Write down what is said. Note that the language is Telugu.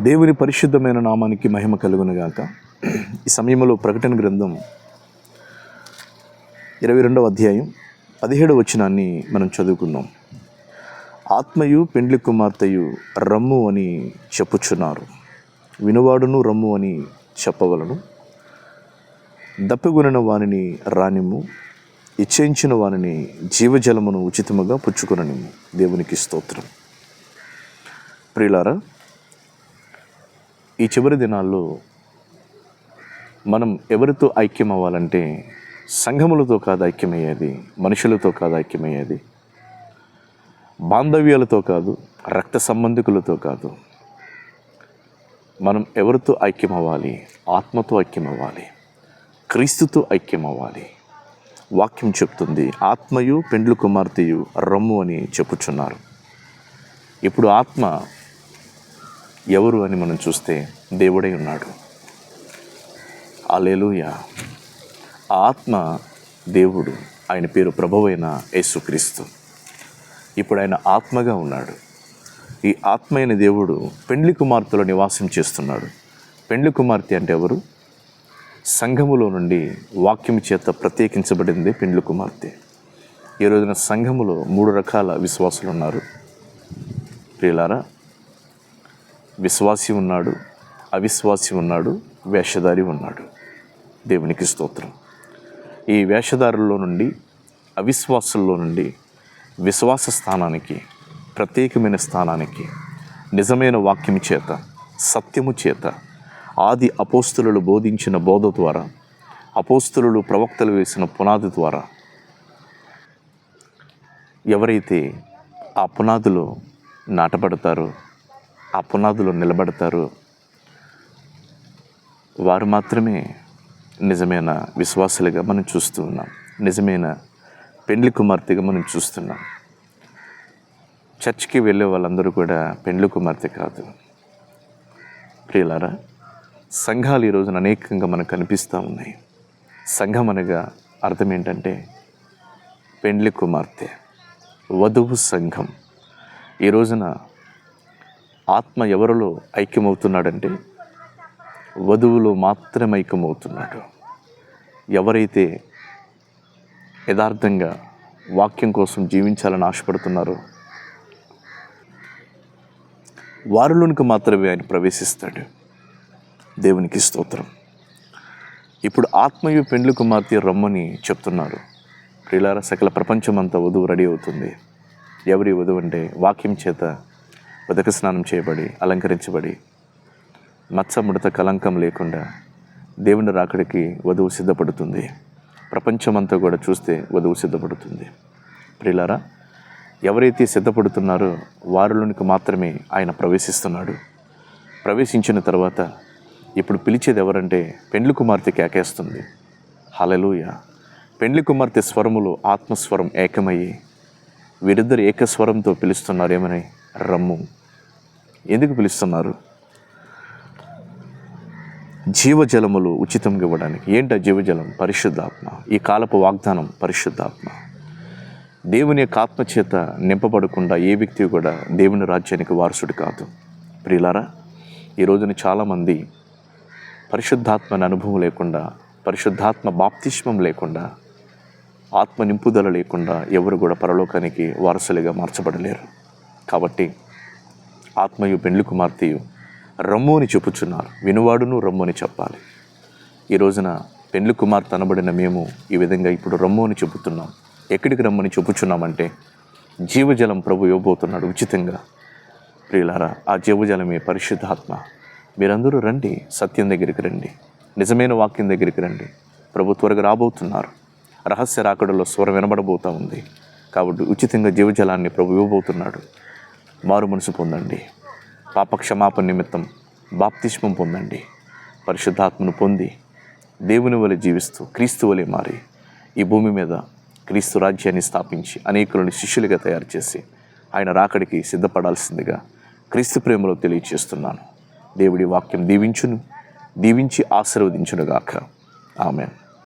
దేవుని పరిశుద్ధమైన నామానికి మహిమ కలుగునుగాక ఈ సమయంలో ప్రకటన గ్రంథం ఇరవై రెండవ అధ్యాయం పదిహేడు వచనాన్ని మనం చదువుకుందాం. ఆత్మయు పెండ్లి కుమార్తెయు రమ్ము అని చెప్పుచున్నారు. వినువాడును రమ్ము అని చెప్పవలను. దప్పిగొనిన వానిని రానిమ్ము. ఇచ్చేయించిన వానిని జీవజలమును ఉచితముగా పుచ్చుకొననిమ్ము. దేవునికి స్తోత్రం. ప్రియులారా ఈ చివరి దినాల్లో మనం ఎవరితో ఐక్యం అవ్వాలంటే సంఘములతో కాదు ఐక్యమయ్యేది మనుషులతో కాదు ఐక్యమయ్యేది బాంధవ్యాలతో కాదు రక్త సంబంధికులతో కాదు. మనం ఎవరితో ఐక్యం అవ్వాలి ఆత్మతో ఐక్యం అవ్వాలి క్రీస్తుతో ఐక్యం అవ్వాలి వాక్యం చెప్తుంది ఆత్మయు పెండ్లు కుమార్తెయు రమ్ము అని చెప్పుచున్నారు. ఇప్పుడు ఆత్మ ఎవరు అని మనం చూస్తే దేవుడై ఉన్నాడు. అలెలుయ ఆ ఆత్మ దేవుడు ఆయన పేరు ప్రభువైన యేసుక్రీస్తు. ఇప్పుడు ఆయన ఆత్మగా ఉన్నాడు. ఈ ఆత్మ అయిన దేవుడు పెండ్లి కుమార్తెలో నివాసం చేస్తున్నాడు. పెండ్లి కుమార్తె అంటే ఎవరు? సంఘములో నుండి వాక్యం చేత ప్రత్యేకించబడింది పెండ్లి కుమార్తె. ఈ రోజున సంఘములో మూడు రకాల విశ్వాసులు ఉన్నారు. ప్రియులారా విశ్వాసి ఉన్నాడు అవిశ్వాసి ఉన్నాడు వేషధారి ఉన్నాడు. దేవునికి స్తోత్రం. ఈ వేషధారుల్లో నుండి అవిశ్వాసుల్లో నుండి విశ్వాస స్థానానికి ప్రత్యేకమైన స్థానానికి నిజమైన వాక్యం చేత సత్యము చేత ఆది అపోస్తులు బోధించిన బోధ ద్వారా అపోస్తులు ప్రవక్తలు వేసిన పునాది ద్వారా ఎవరైతే ఆ పునాదులో నాటబడతారో ఆ పునాదులో నిలబడతారో. వారు మాత్రమే నిజమైన విశ్వాసులుగా మనం చూస్తూ ఉన్నాం. నిజమైన పెండ్లి కుమార్తెగా మనం చూస్తున్నాం. చర్చ్కి వెళ్ళే వాళ్ళందరూ కూడా పెండ్లి కుమార్తె కాదు. ప్రియులారా సంఘాలు ఈ రోజున అనేకంగా మనకు కనిపిస్తూ ఉన్నాయి. సంఘం అనగా అర్థం ఏంటంటే పెండ్లి కుమార్తె వధువు సంఘం. ఈ రోజున ఆత్మ ఎవరిలో ఐక్యమవుతున్నాడంటే వధువులో మాత్రమే ఐక్యమవుతున్నాడు. ఎవరైతే యథార్థంగా వాక్యం కోసం జీవించాలని ఆశపడుతున్నారో వారిలోనికి మాత్రమే ఆయన ప్రవేశిస్తాడు. దేవునికి స్తోత్రం. ఇప్పుడు ఆత్మయు పెండ్లు కుమార్తె రమ్మని చెప్తున్నారు. ప్రియులార సకల ప్రపంచమంతా వధువు రెడీ అవుతుంది. ఎవరి వధువు అంటే వాక్యం చేత ఉదక స్నానం చేయబడి అలంకరించబడి మచ్చ ముడత కలంకం లేకుండా దేవుని రాకడికి వధువు సిద్ధపడుతుంది. ప్రపంచమంతా కూడా చూస్తే వధువు సిద్ధపడుతుంది. ప్రిలారా ఎవరైతే సిద్ధపడుతున్నారో వారిలోనికి మాత్రమే ఆయన ప్రవేశిస్తున్నాడు. ప్రవేశించిన తర్వాత ఇప్పుడు పిలిచేది ఎవరంటే పెండ్లి కుమార్తె కేకేస్తుంది. హలలుయ పెండ్లి కుమార్తె స్వరములు ఆత్మస్వరం ఏకమయ్యి వీరిద్దరు ఏకస్వరంతో పిలుస్తున్నారేమని రమ్ము. ఎందుకు పిలుస్తున్నారు? జీవజలములు ఉచితంగా ఇవ్వడానికి. ఏంట జీవజలం? పరిశుద్ధాత్మ. ఈ కాలపు వాగ్దానం పరిశుద్ధాత్మ. దేవుని యొక్క ఆత్మ చేత నింపబడకుండా ఏ వ్యక్తి కూడా దేవుని రాజ్యానికి వారసుడు కాదు. ప్రియులారా ఈ రోజున చాలామంది పరిశుద్ధాత్మని అనుభవం లేకుండా పరిశుద్ధాత్మ బాప్తిష్మం లేకుండా ఆత్మ నింపుదల లేకుండా ఎవరు కూడా పరలోకానికి వారసులుగా మార్చబడలేరు. కాబట్టి ఆత్మయు పెండ్లి కుమార్తెయు. రమ్ము అని చెప్పుచున్నారు వినువాడును రమ్ము అని చెప్పాలి. ఈ రోజున పెండ్లి కుమార్తె అనబడిన మేము ఈ విధంగా ఇప్పుడు రమ్ము అని చెబుతున్నాం ఎక్కడికి రమ్మని చెప్పుచున్నామంటే జీవజలం ప్రభు ఇవ్వబోతున్నాడు ఉచితంగా. ప్రియులారా ఆ జీవజలమే పరిశుద్ధాత్మ. మీరందరూ రండి సత్యం దగ్గరికి రండి. నిజమైన వాక్యం దగ్గరికి రండి. ప్రభు త్వరగా రాబోతున్నారు. రహస్య రాకడలో స్వరం వినబడబోతూ ఉంది. కాబట్టి ఉచితంగా జీవజలాన్ని ప్రభు ఇవ్వబోతున్నాడు. మారు మనసు పొందండి. పాప క్షమాపణ నిమిత్తం బాప్తిష్మం పొందండి. పరిశుద్ధాత్మను పొంది దేవుని వలె జీవిస్తూ క్రీస్తు వలె మారి ఈ భూమి మీద క్రీస్తు రాజ్యాన్ని స్థాపించి అనేకులను శిష్యులుగా తయారు చేసి ఆయన రాకడికి సిద్ధపడాల్సిందిగా క్రీస్తు ప్రేమలో తెలియచేస్తున్నాను. దేవుడి వాక్యం దీవించును దీవించి ఆశీర్వదించునుగాక. ఆమెన్.